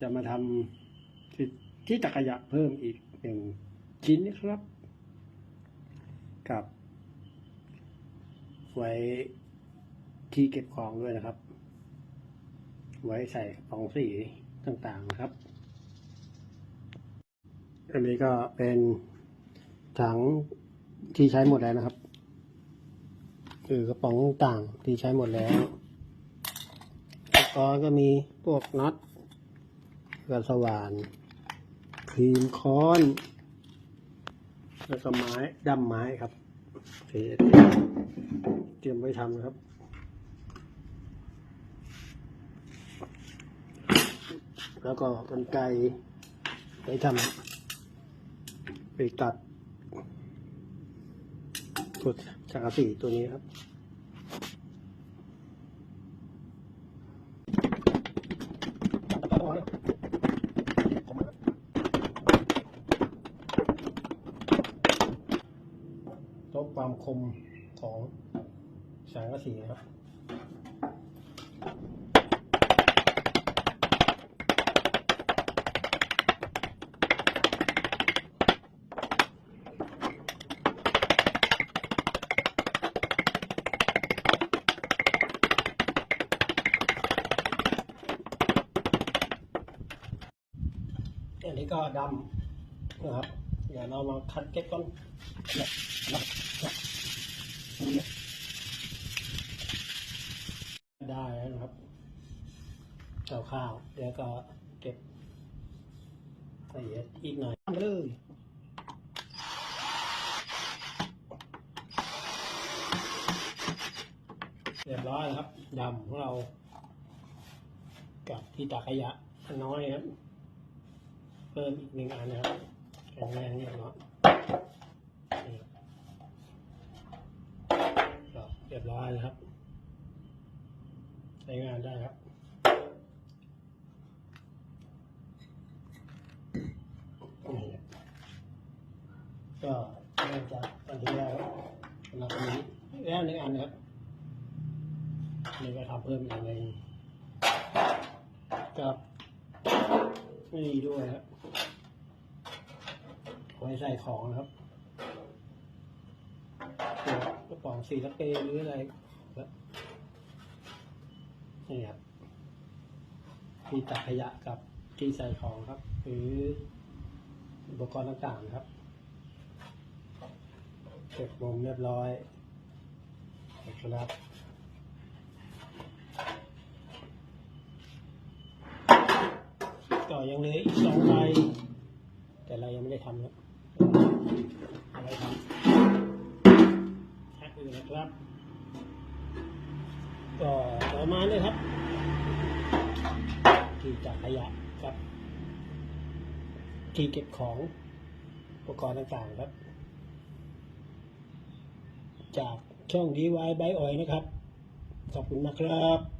จะมาทำที่ที่ตักยะเพิ่มอีกหนึ่งชิ้นนะครับ กับ ไว้ที่เก็บของด้วยนะครับ ไว้ใส่กระป๋องสีต่างๆนะครับ อันนี้ก็เป็นถังที่ใช้หมดแล้วนะครับคือกระป๋องต่างที่ใช้หมดแล้วอุปกรณ์ก็มีพวกน็อต กระสว่าน ครีมค้อน แล้วก็ไม้ดั้มไม้ครับเตรียมไว้ทำนะครับแล้วก็กันไกรไว้ทำไปตัดกดสังกะสีตัวนี้ครับ ลดความคมของสังกะสีนะครับอันนี้ก็ดำนะครับ เดี๋ยวเรามาคัดเก็บก่อนได้แล้วนะครับเอาข้าวเดี๋ยวก็เก็บละเอียดอีกหน่อยเลยเรียบร้อยครับดำของเรากับที่ตากขยะน้อยครับเพิ่มอีกหนึ่งอันนะครับ ข็งแรงเรียบร้อยเรียบร้อยนะครับ ใช้งานได้ครับก็เริ่มจากวันที่แล้วสำหรับวันนี้แล้วหนึ่งอันนะครับนี่ก็ทำเพิ่มอีกอันหนึ่งกับนี่ด้วยครับ ไว้ใส่ของนะครับกระป๋องสีสเปรย์หรืออะไรครับนี่ครับที่ตักขยะกับที่ใส่ของครับ หรืออุปกรณ์ต่างๆครับเก็บมุมเรียบร้อยนะครับก็ยังเหลืออีกสองใบ ก็ประมาณนี้ครับที่จักขยะครับ ที่เก็บของอุปกรณ์ต่างๆครับ จากช่อง DY ใบออยนะครับ ขอบคุณนะครับ